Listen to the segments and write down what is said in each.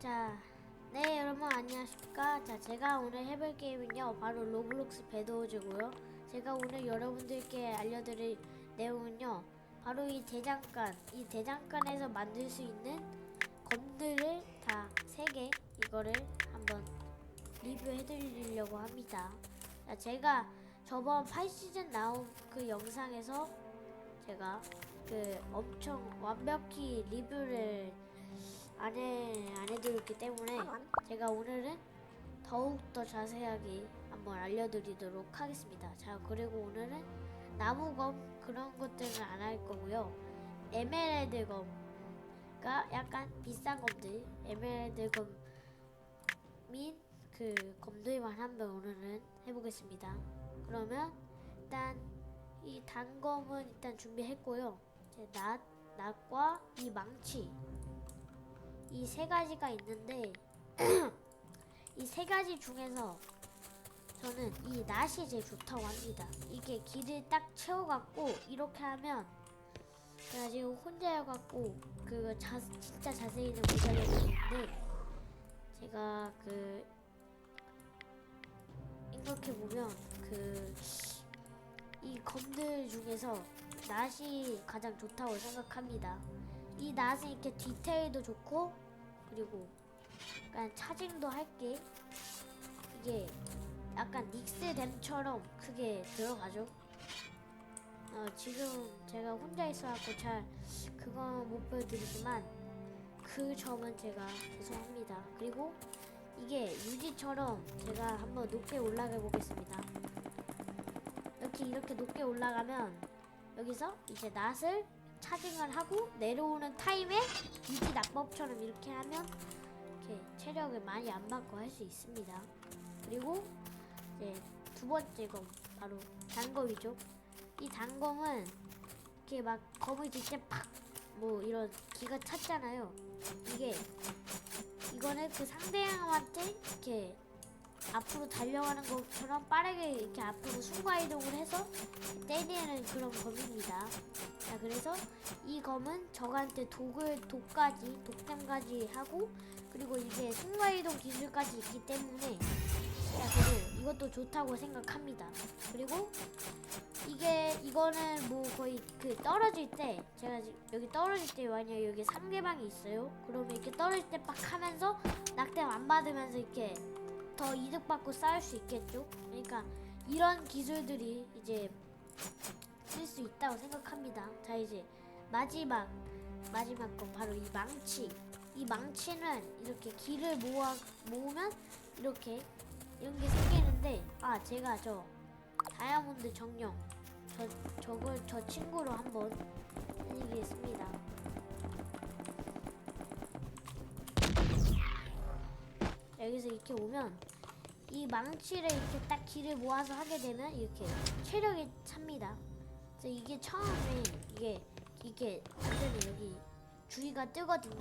자, 네 여러분 안녕하십니까? 자, 제가 오늘 해볼 게임은요 바로 로블록스 배드워즈고요. 제가 오늘 여러분들께 알려드릴 내용은요 바로 이 대장간, 이 대장간에서 만들 수 있는 검들을 다 세 개 이거를 한번 리뷰해드리려고 합니다. 자, 제가 저번 8시즌 나온 그 영상에서 제가 그 엄청 완벽히 리뷰를 안, 해, 안 해드렸기 때문에 제가 오늘은 더욱 더 자세하게 한번 알려드리도록 하겠습니다. 자, 그리고 오늘은 나무검 그런 것들은 안 할 거고요. 에메랄드 검가 약간 비싼 검들, 에메랄드 검인 그 검들만 한번 오늘은 해보겠습니다. 그러면 일단 이 단검은 일단 준비했고요. 이제 낫, 낫과 이 망치 이 세 가지가 있는데 이 세 가지 중에서 저는 이 낫이 제일 좋다고 합니다. 이게 길을 딱 채워갖고 이렇게 하면 제가 지금 혼자여갖고 그거 자, 진짜 자세히는 못 알려드리는데 제가 그 이렇게 보면 그 이 검들 중에서 낫이 가장 좋다고 생각합니다. 이 낫은 이렇게 디테일도 좋고 그리고 약간 차징도 할게 이게 약간 닉스댐처럼 크게 들어가죠. 어, 지금 제가 혼자 있어갖고 잘 그건 못 보여드리지만 그 점은 제가 죄송합니다. 그리고 이게 유지처럼 제가 한번 높게 올라가 보겠습니다. 이렇게 이렇게 높게 올라가면 여기서 이제 낫을 차징을 하고 내려오는 타임에 유지 낙법처럼 이렇게 하면 이렇게 체력을 많이 안 받고 할 수 있습니다. 그리고 이제 두 번째 검 바로 단검이죠. 이 단검은 이렇게 막 검을 질때팍뭐 이런 기가 찼잖아요. 이게 이거는 그 상대방한테 이렇게 앞으로 달려가는 것처럼 빠르게 이렇게 앞으로 순간 이동을 해서 때리는 그런 검입니다. 자, 그래서 이 검은 적한테 독을 독까지 독템까지 하고 그리고 이게 순간 이동 기술까지 있기 때문에 자, 그리고 이것도 좋다고 생각합니다. 그리고 이게 이거는 뭐 거의 그 떨어질 때 제가 지- 여기 떨어질 때 만약 여기 상대방이 있어요. 그러면 이렇게 떨어질 때 빡 하면서 낙뎀 안 받으면서 이렇게 더 이득 받고 쌓을 수 있겠죠. 그러니까 이런 기술들이 이제 쓸 수 있다고 생각합니다. 자 이제 마지막 마지막 건 바로 이 망치. 이 망치는 이렇게 길을 모아 모으면 이렇게 이런 게 생기는데 아 제가 저 다이아몬드 정령 저 저걸 저 친구로 한번 해드리겠습니다. 여기서 이렇게 오면 이 망치를 이렇게 딱 길을 모아서 하게 되면 이렇게 체력이 찹니다. 그래서 이게 처음에 이게 이게 안 되네 여기 주위가 뜨거든요.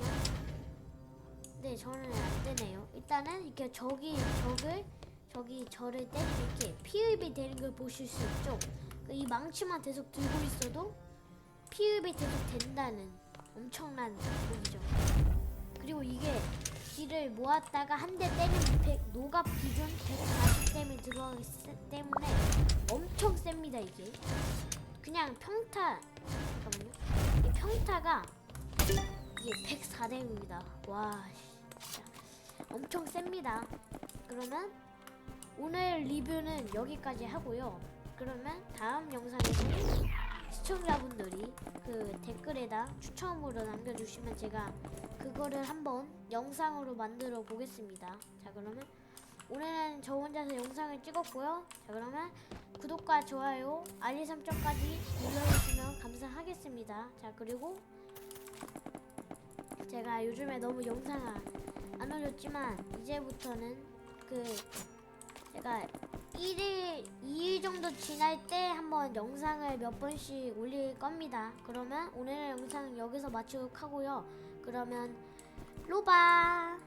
근데 저는 안 되네요. 일단은 이렇게 저기 적을 저기 저를 때리면 이렇게 피흡이 되는 걸 보실 수 있죠. 그이 망치만 계속 들고 있어도 피흡이 계속 된다는 엄청난 무기죠. 그리고 이게 길을 모았다가 한 대 때리면 100, 노갑 기준 140댐이 들어가기 세- 때문에 엄청 셉니다 이게. 그냥 평타 잠깐만요. 이 평타가 이게 104댐입니다. 와 진짜. 엄청 셉니다. 그러면 오늘 리뷰는 여기까지 하고요. 그러면 다음 영상에서는 시청자분들이 그 댓글에다 추첨으로 남겨주시면 제가 그거를 한번 영상으로 만들어 보겠습니다. 자 그러면 오늘은 저 혼자서 영상을 찍었고요. 자 그러면 구독과 좋아요, 알림 설정까지 눌러주시면 감사하겠습니다. 자 그리고 제가 요즘에 너무 영상을 안 올렸지만 이제부터는 그 제가 1일, 2일 정도 지날 때 한번 영상을 몇 번씩 올릴 겁니다. 그러면 오늘의 영상은 여기서 마치도록 하고요. 그러면 로바!